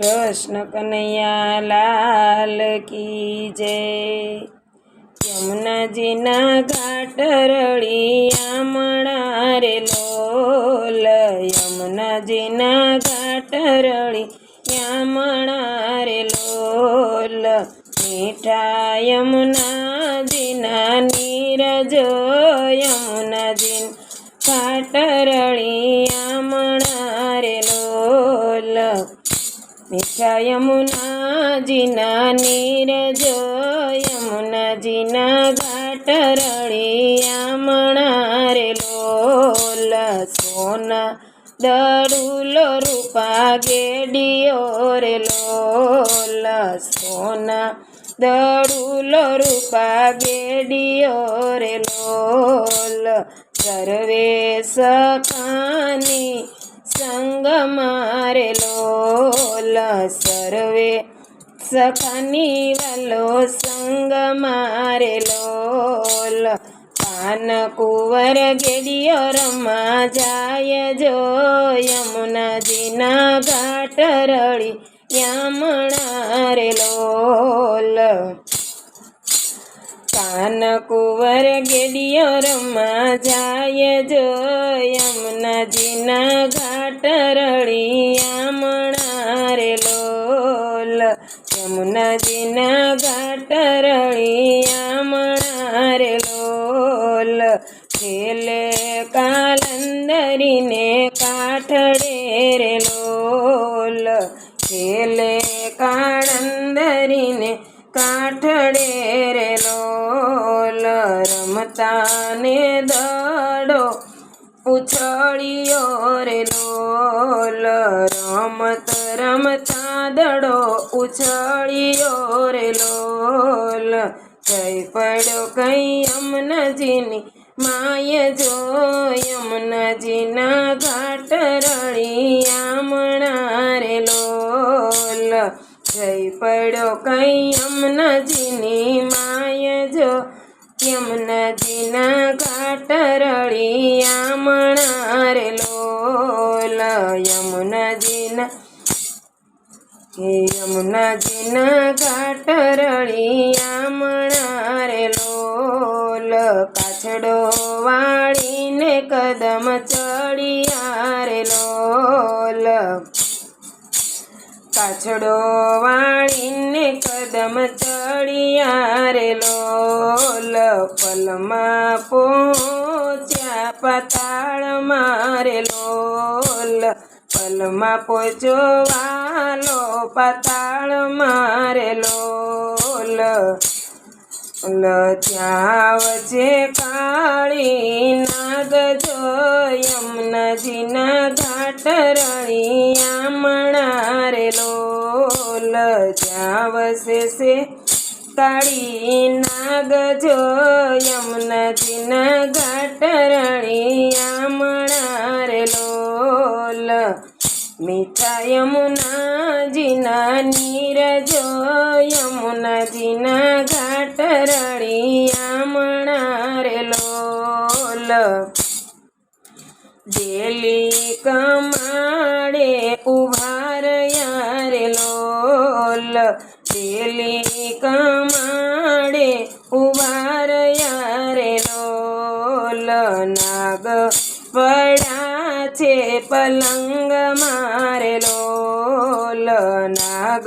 કૃષ્ણ કનૈયા લાલ કી જય. યમુનાજીના ઘાટ રળિયા મણારે લોલ. યમુનાજીના ઘાટ રળિયા મણારે લોલ. મીઠા યમુનાજીના નીરજો યમુનાજી ઘાટ રળિયા મણારે લોલ. મીઠા યમુનાજીના નીરજો યમુનાજીના ઘાટ રળિયા મણારે લોલ સોના દડુલો રૂપા ગેડિયો રે લોલ સોના દડુલો રૂપા ગેડિયો રે લોલ સર્વે સખાની સંગ મારે લોલ સર્વે સખાની વાલો સંગ મારેલો પાન કુંવર ગેડિયો રમા જાય જો યમુનાજીના ઘાટ રળી યામણા રે લોલ કાન કુંવર ગેડિયો રમા જાય જો યમુનાજીના ઘાટ લોલ યમુનાજીના ઘાટ રળિયા મણારે લોલ ખેલે કાલંદરીને કાઠડે રે લોલ ખેલે કાળંદરીને કાઠડે રે લોલ રમતાને દડો ઉછળિયો રે લોલ રમત રમતા દડો ઉછળિયો રે લોલ. જય પડ્યો કઈ નજીની માય જો યમનજીના ઘાટ રળિયા મણારે લોલ. જય પડ્યો કઈ યમુનાજીની માય જો યમનજીના ઘાટ રળિયા મણારે લોલ. યમુનાજીના હે યમુનાજીના ઘાટ રળિયા મણારે લોલ કાછડો વાળીને કદમ ચડિયા રે લોલ પાછડો વાળીને કદમ ચડિયા રે લોલ પલમાં પો પતાળ મારે લોલ પલમાં પહોંચો વાલો પાતાળ મારેલો. લ ત્યાં વચ્ચે કાળી નાગ જો યમુનાજીના ઘાટ રણિયા મણારેલો. લ જ્યાં વસે છે કાળી નાગ જો યમુનાજીના ઘાટ રણિયા મણારે લોલ મીઠા યમુનાજીના નીરજો યમુનાજીના ઘાટ રળિયા મણારે લોલ. ડેલી કમાડે પલંગ મારેલો લનાગ નાગ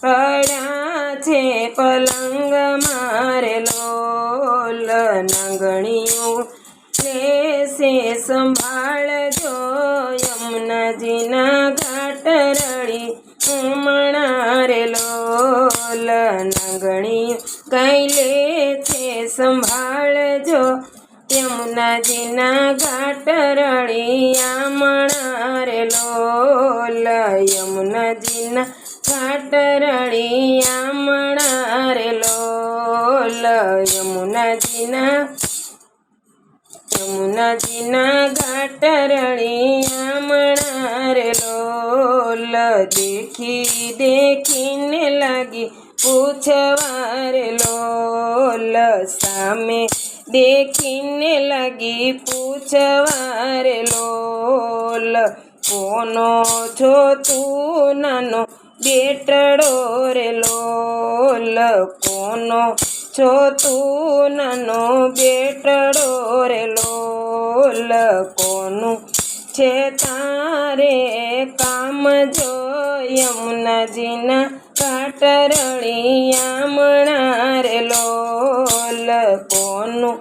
પડ્યા છે પલંગ મારેલો લોલ લેશે સંભાળજો યમુનાજીના ઘાટ રળી. ઉમણારેલો નાંગણી કઈ લે છે સંભાળજો યમુનાજીના ઘાટ રળિયા યમુનાજીના ઘાટ રળિયા મણારે લોલ યમુનાજીના યમુનાજીના ઘાટ રળિયા મણારે લોલ દેખી દેખીને લાગી પૂછવારે લોલ સામે દેખીને લાગી પૂછવારે લોલ કોનો છો તું નાનો? બેટડો રે લોલ, કોનો છો તું નાનો? બેટડો રે લોલ, કોનું છે તારે કામ જો? યમુનાજીના કાટરળિયા મણા રે લોલ, કોનું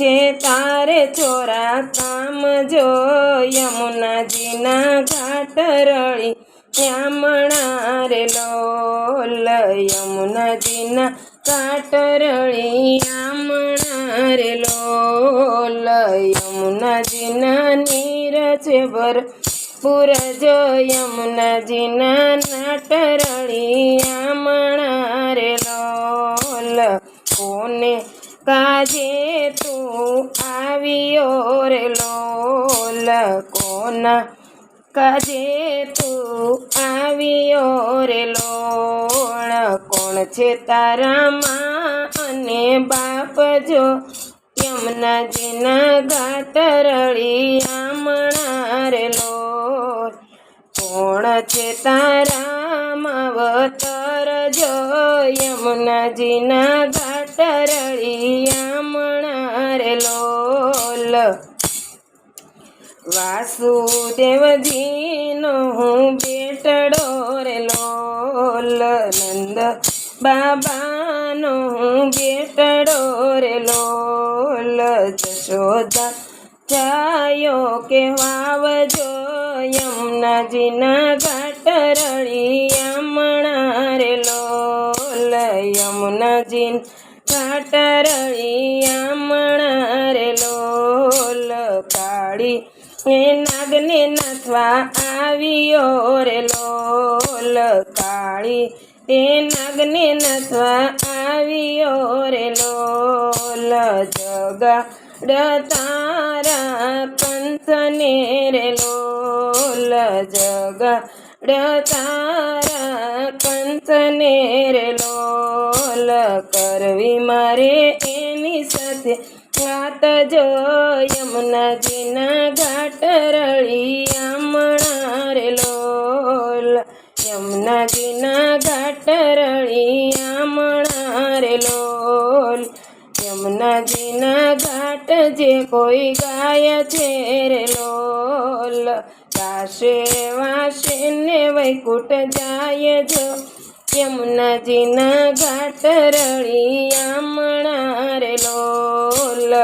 છે તારે ચોરા કામ જો યમુનાજીના ઘાટરળી શ્યામણા રે લોલ યમુનાજીના કાટરળી યામણા રે લોલ યમુનાજીના નીર છે ભર પુરજો યમુનાજીના નાટરળી યામણા રે લોલ કોને કાજે તું આવ્યો રે લોલ કોના? કાજે તું આવ્યો રે લોણ? કોણ છે તારા માં અને બાપ જો? યમુનાજીના ઘાટ રળી આમણા રે લોલ. કોણ છે તારા માવતર જો? યમુનાજીના ઘાટ રળી આમણા રે લોલ. વાસુદેવજીનો હું બેટડો રે લોલ. નંદ બાબાનો હું બેટડો રે લોલ. જશોદા જાયો કે વાવજો યમુનાજીના ઘાટ રળિયા યમણા લોલ. યમુનાજી ઘાટ રળી યમણા રે લોલ કાળી એ નાગને નાથવા આવ્યો રે લોલ કાળી તે નાગને નાથવા આવ્યો રે લોલ જગા તારા કંસને રે લોલ જગા તારા કંસને રે લોલ કરવી મારે એની સાથે. વાત જો યમુનાજીના ઘાટ રળી આમણા રે લોલ યમુનાજીના ઘાટ રળી આમણા રે લોલ યમુનાજીના ઘાટ જે કોઈ ગાય છે રે લોલ. કાશે વાશે ને વૈકુટ જાય જો. યમુનાજીના ઘાટ રળી આમણા રે લોલ.